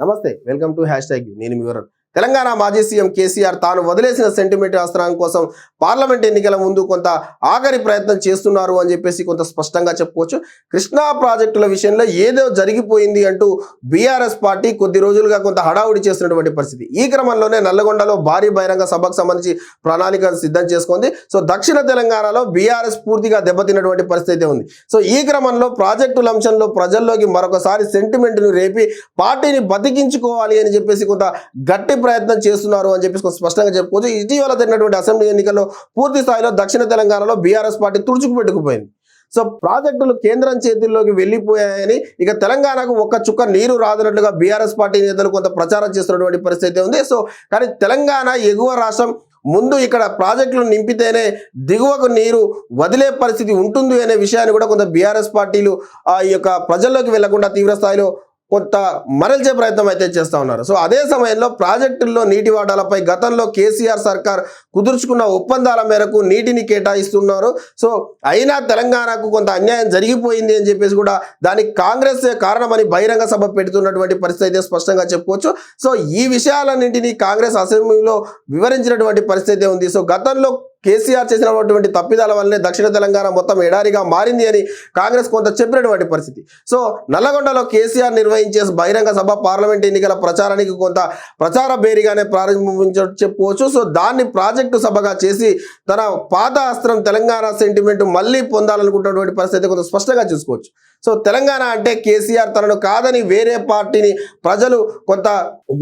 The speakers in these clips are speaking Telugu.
నమస్తే వెల్కమ్ టు హ్యాష్ ట్యాగ్ నేను మీ వివరణ తెలంగాణ మాజీ సీఎం కేసీఆర్ తాను వదిలేసిన సెంటిమెంట్ అస్త్రాం కోసం పార్లమెంట్ ఎన్నికల ముందు కొంత ఆఖరి ప్రయత్నం చేస్తున్నారు అని చెప్పేసి కొంత స్పష్టంగా చెప్పుకోవచ్చు. కృష్ణా ప్రాజెక్టుల విషయంలో ఏదో జరిగిపోయింది అంటూ బీఆర్ఎస్ పార్టీ కొద్ది రోజులుగా కొంత హడావుడి చేస్తున్నటువంటి పరిస్థితి. ఈ క్రమంలోనే నల్లగొండలో భారీ బహిరంగ సభకు సంబంధించి ప్రణాళిక సిద్ధం చేసుకుంది. సో దక్షిణ తెలంగాణలో బీఆర్ఎస్ పూర్తిగా దెబ్బతిన్నటువంటి పరిస్థితి ఉంది. సో ఈ క్రమంలో ప్రాజెక్టుల అంశంలో ప్రజల్లోకి మరొకసారి సెంటిమెంట్ను రేపి పార్టీని బతికించుకోవాలి అని చెప్పేసి కొంత గట్టి ప్రయత్నం చేస్తున్నారు అని చెప్పేసి స్పష్టంగా చెప్పుకోవచ్చు. ఇటీవల జరిగినటువంటి అసెంబ్లీ ఎన్నికల్లో పూర్తి స్థాయిలో దక్షిణ తెలంగాణలో బీఆర్ఎస్ పార్టీ తుడుచుకుపెట్టుకుపోయింది సో ప్రాజెక్టులు కేంద్రం చేతుల్లోకి వెళ్ళిపోయాయని ఇక తెలంగాణకు ఒక్క చుక్క నీరు రాదన్నట్లుగా బీఆర్ఎస్ పార్టీ నేతలు కొంత ప్రచారం చేస్తున్నటువంటి పరిస్థితి ఉంది. సో కానీ తెలంగాణ ఎగువ రాష్ట్రం ముందు ఇక్కడ ప్రాజెక్టులు నింపితేనే దిగువకు నీరు వదిలే పరిస్థితి ఉంటుంది అనే విషయాన్ని కూడా కొంత బీఆర్ఎస్ పార్టీలు ఆ యొక్క ప్రజల్లోకి వెళ్ళకుండా తీవ్ర స్థాయిలో కొంత మరల్చే ప్రయత్నం అయితే చేస్తూ ఉన్నారు. సో అదే సమయంలో ప్రాజెక్టుల్లో నీటి వాటాలపై గతంలో కేసీఆర్ సర్కార్ కుదుర్చుకున్న ఒప్పందాల మేరకు నీటిని కేటాయిస్తున్నారు. సో అయినా తెలంగాణకు కొంత అన్యాయం జరిగిపోయింది అని చెప్పేసి కూడా దానికి కాంగ్రెస్ కారణమని బహిరంగ సభ పెడుతున్నటువంటి పరిస్థితి అయితే స్పష్టంగా చెప్పుకోవచ్చు. సో ఈ విషయాలన్నింటినీ కాంగ్రెస్ అసెంబ్లీలో వివరించినటువంటి పరిస్థితి ఉంది. సో గతంలో కేసీఆర్ చేసినటువంటి తప్పిదాల వల్లనే దక్షిణ తెలంగాణ మొత్తం ఎడారిగా మారింది అని కాంగ్రెస్ కొంత చెప్పినటువంటి పరిస్థితి. సో నల్లగొండలో కేసీఆర్ నిర్వహించే బహిరంగ సభ పార్లమెంట్ ఎన్నికల ప్రచారానికి కొంత ప్రచార బేరిగానే ప్రారంభించ చెప్పుకోవచ్చు సో దాన్ని ప్రాజెక్టు సభగా చేసి తన పాత అస్త్రం తెలంగాణ సెంటిమెంట్ మళ్ళీ పొందాలనుకుంటున్నటువంటి పరిస్థితి కొంత స్పష్టంగా చూసుకోవచ్చు. సో తెలంగాణ అంటే కేసీఆర్ తనను కాదని వేరే పార్టీని ప్రజలు కొంత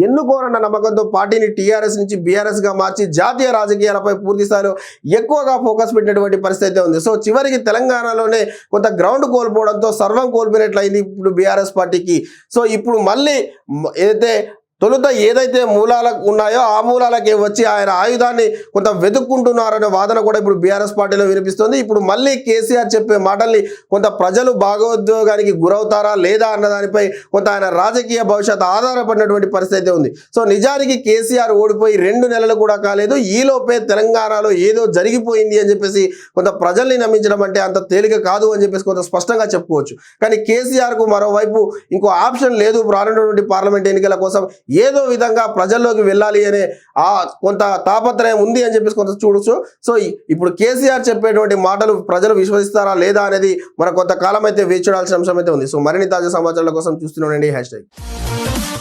ఎన్నుకోరన్న నమ్మకంతో పార్టీని టీఆర్ఎస్ నుంచి బీఆర్ఎస్గా మార్చి జాతీయ రాజకీయాలపై పూర్తిస్థాయిలో ఎక్కువగా ఫోకస్ పెట్టినటువంటి పరిస్థితి ఉంది. సో చివరికి తెలంగాణలోనే కొంత గ్రౌండ్ కోల్పోవడంతో సర్వం కోల్పోయినట్లయింది ఇప్పుడు బీఆర్ఎస్ పార్టీకి. సో ఇప్పుడు మళ్ళీ ఏదైతే తొలుత ఏదైతే మూలాలకు ఉన్నాయో ఆ మూలాలకే వచ్చి ఆయన ఆయుధాన్ని కొంత వెతుక్కుంటున్నారనే వాదన కూడా ఇప్పుడు బీఆర్ఎస్ పార్టీలో వినిపిస్తుంది. ఇప్పుడు మళ్ళీ కేసీఆర్ చెప్పే మాటల్ని కొంత ప్రజలు భాగోద్యోగానికి గురవుతారా లేదా అన్న దానిపై కొంత ఆయన రాజకీయ భవిష్యత్ ఆధారపడినటువంటి పరిస్థితి అయితే ఉంది. సో నిజానికి కేసీఆర్ ఓడిపోయి రెండు నెలలు కూడా కాలేదు. ఈలోపే తెలంగాణలో ఏదో జరిగిపోయింది అని చెప్పేసి కొంత ప్రజల్ని నమ్మించడం అంటే అంత తేలిక కాదు అని చెప్పేసి కొంత స్పష్టంగా చెప్పుకోవచ్చు. కానీ కేసీఆర్కు మరోవైపు ఇంకో ఆప్షన్ లేదు. రానున్నటువంటి పార్లమెంట్ ఎన్నికల కోసం ఏదో విధంగా ప్రజల్లోకి వెళ్ళాలి అనే ఆ కొంత తాపత్రయం ఉంది అని చెప్పేసి కొంత చూడొచ్చు. సో ఇప్పుడు కేసీఆర్ చెప్పేటువంటి మాటలు ప్రజలు విశ్వసిస్తారా లేదా అనేది మన కొంతకాలం అయితే వేచి చూడాల్సిన అంశం అయితే ఉంది. సో మరిన్ని తాజా సమాచారాల కోసం చూస్తున్నానండి హ్యాష్ ట్యాగ్